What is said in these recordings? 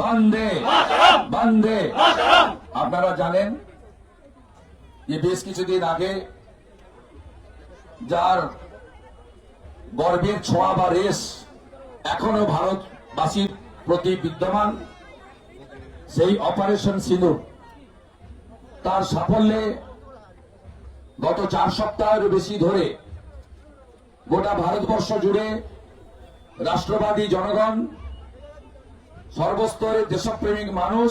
বান্দে বান্দে। আপনারা জানেন যে বেশ কিছুদিন আগে যার গর্বের ছোঁয়া বা রেস এখনও ভারতবাসীর প্রতি বিদ্যমান সেই অপারেশন সিঁদুর তার সাফল্যে গত চার সপ্তাহের বেশি ধরে গোটা ভারতবর্ষ জুড়ে রাষ্ট্রবাদী জনগণ সর্বস্তরের দেশপ্রেমিক মানুষ,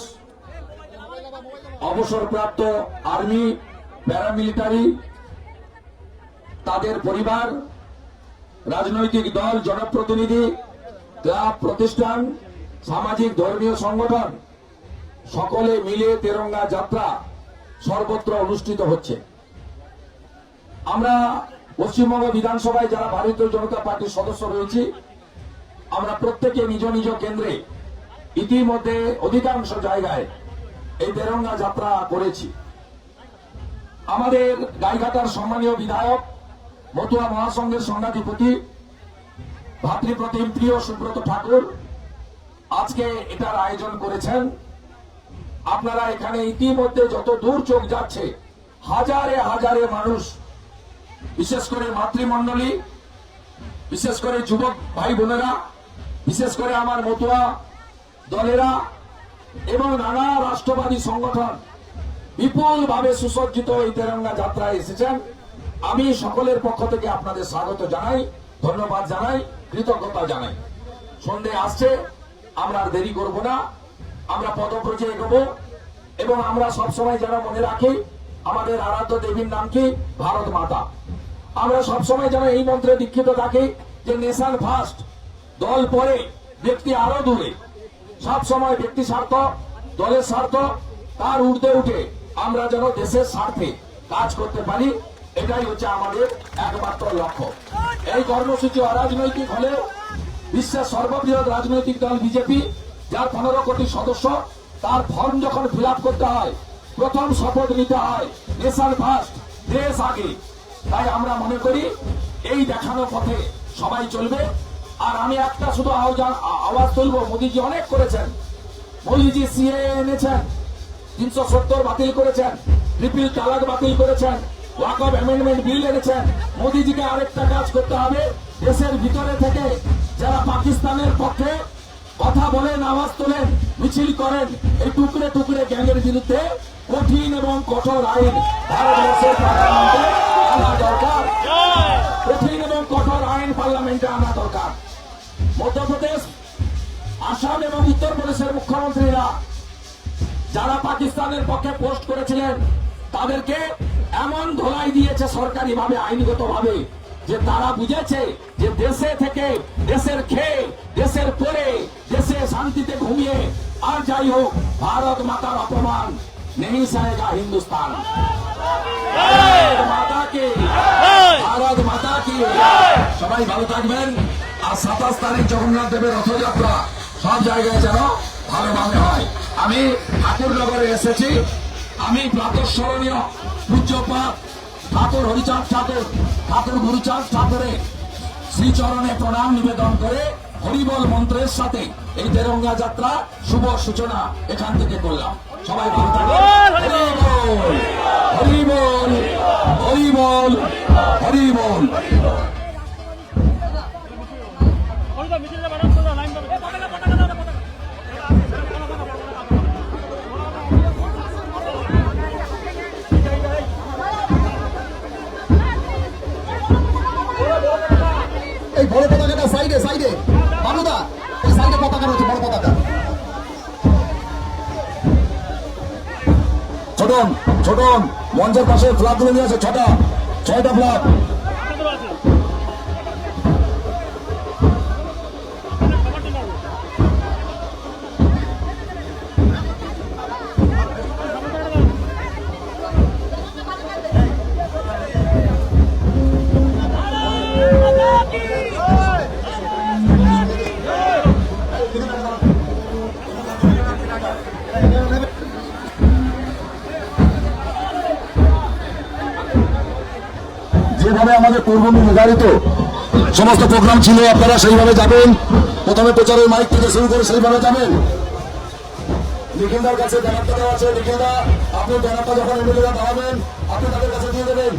অবসরপ্রাপ্ত আর্মি, প্যারামিলিটারি, তাদের পরিবার, রাজনৈতিক দল, জনপ্রতিনিধি, ক্লাব, প্রতিষ্ঠান, সামাজিক ধর্মীয় সংগঠন, সকলে মিলে তেরঙ্গা যাত্রা সর্বত্র অনুষ্ঠিত হচ্ছে। আমরা পশ্চিমবঙ্গ বিধানসভায় যারা ভারতীয় জনতা পার্টির সদস্য রয়েছি, আমরা প্রত্যেকে নিজ নিজ কেন্দ্রে ইতিমধ্যে অধিকাংশ জায়গায় এই তেরঙ্গা যাত্রা করেছি। আমাদের গাইঘাটার সম্মানীয় বিধায়ক, মতুয়া মহাসংঘের সংঘাধিপতি ভাতৃপ্রতিম প্রিয় সুব্রত ঠাকুর, আজকে এটার আয়োজন করেছেন। আপনারা এখানে ইতিমধ্যে যত দূর চোখ যাচ্ছে, হাজারে হাজারে মানুষ, বিশেষ করে মাতৃমণ্ডলী, বিশেষ করে যুবক ভাই বোনেরা, বিশেষ করে আমার মতুয়া দলেরা এবং নানা রাষ্ট্রবাদী সংগঠন বিপুল ভাবে সুসজ্জিত এই তেরঙ্গা যাত্রায় এসেছেন। আমি সকলের পক্ষ থেকে আপনাদের স্বাগত জানাই, ধন্যবাদ জানাই, কৃতজ্ঞতা জানাই। সন্ধে আসছে, আমরা আর দেরি করব না। আমরা পদব্রজে এগোবো এবং আমরা সবসময় যেন মনে রাখি, আমাদের আরাধ্য দেবীর নাম কি? ভারত মাতা। আমরা সবসময় যেন এই মন্ত্রে দীক্ষিত থাকি যে নেশন ফার্স্ট, দল পরে, ব্যক্তি আরও দূরে। সব সময় ব্যক্তি স্বার্থ, দলের স্বার্থ, তার ঊর্ধ্বে উঠে আমরা যেন দেশের স্বার্থে কাজ করতে পারি, এটাই হচ্ছে আমাদের একমাত্র লক্ষ্য। এই কর্মসূচি অরাজনৈতিক হলেও বিশ্বের সর্ববৃহৎ রাজনৈতিক দল বিজেপি, যার পনেরো কোটি সদস্য, তার ফর্ম যখন ফিল করতে হয়, প্রথম শপথ নিতে হয় নেশন ফার্স্ট দেশ আগে। তাই আমরা মনে করি, এই দেখানো পথে সবাই চলবে। আর আমি একটা শুধু আওয়াজ- আওয়াজ তুলবো। মোদীজি অনেক করেছেন। মোদীজি সিএ এনেছেন। তিনশো সত্তর বাতিল করেছেন। রিপিল তালাক বাতিল করেছেন। ওয়াক অ্যামেন্ডমেন্ট বিল এনেছেন। মোদীজিকে আরেকটা কাজ করতে হবে। দেশের ভিতরে থেকে যারা পাকিস্তানের পক্ষে কথা বলেন আওয়াজ তোলেন মিছিল করেন এই টুকরে টুকরে গ্যাংয়ের বিরুদ্ধে কঠিন এবং কঠোর আইন ভারতবর্ষের পার্লামেন্টে আনা দরকার। কঠিন এবং কঠোর আইন পার্লামেন্টে আনা দরকার। মধ্যপ্রদেশ আসাম এবং উত্তরপ্রদেশের মুখ্যমন্ত্রীরা যারা পাকিস্তানের পক্ষে পোস্ট করেছিলেন তাদেরকে এমন ধোলাই দিয়েছে সরকারি ভাবে আইনগত ভাবে যে তারা বুঝেছে যে দেশে থেকে দেশের খেয়ে দেশের পরে দেশে শান্তিতে ঘুমিয়ে আর যাই হোক ভারত মাতার অপমান নেই সাহেগা হিন্দুস্তান। ভারত মাতা কি ভারত মাতা কি সবাই ভালো থাকবেন। আর সাতাশ তারিখ জগন্নাথ দেবের রথযাত্রা সব জায়গায় যেন ভালোভাবে হয়। আমি ঠাকুরনগরে এসেছি। আমি প্রাতঃস্মরণীয় পূজ্যপাত ঠাকুর হরিচাঁদ ঠাকুর ঠাকুর গুরুচাঁদ ঠাকুরের শ্রীচরণে প্রণাম নিবেদন করে হরিবল মন্ত্রের সাথে এই তেরঙ্গা যাত্রা শুভ সূচনা এখান থেকে করলাম। সবাই ভালো ছোটন ছোটন মঞ্চের পাশে ফ্ল্যাগগুলো নিয়ে আছে ছটা। ছয়টা ফ্ল্যাগ কত যেভাবে আমাদের পূর্ব নির্ধারিত সমস্ত প্রোগ্রাম ছিল, আপনারা সেইভাবে যাবেন। প্রথমে প্রচারের মাইক থেকে শুরু করে সেইভাবে যাবেন। কাছে আছে আপনি যখন দাঁড়াবেন আপনি তাদের কাছে দিয়ে দেবেন।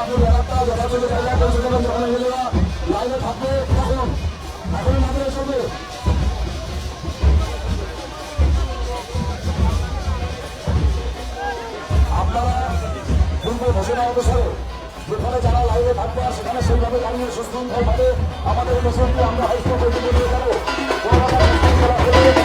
আপনি লাইনে থাকবে। সঙ্গে। আপনারা ঘোষণা অনুসারে যেখানে যারা লাইভে থাকবে সেখানে সেইভাবে দাঁড়িয়ে সুস্থ ভাবে আমাদের আমরা হাইস্কুল পর্যন্ত নিয়ে যাব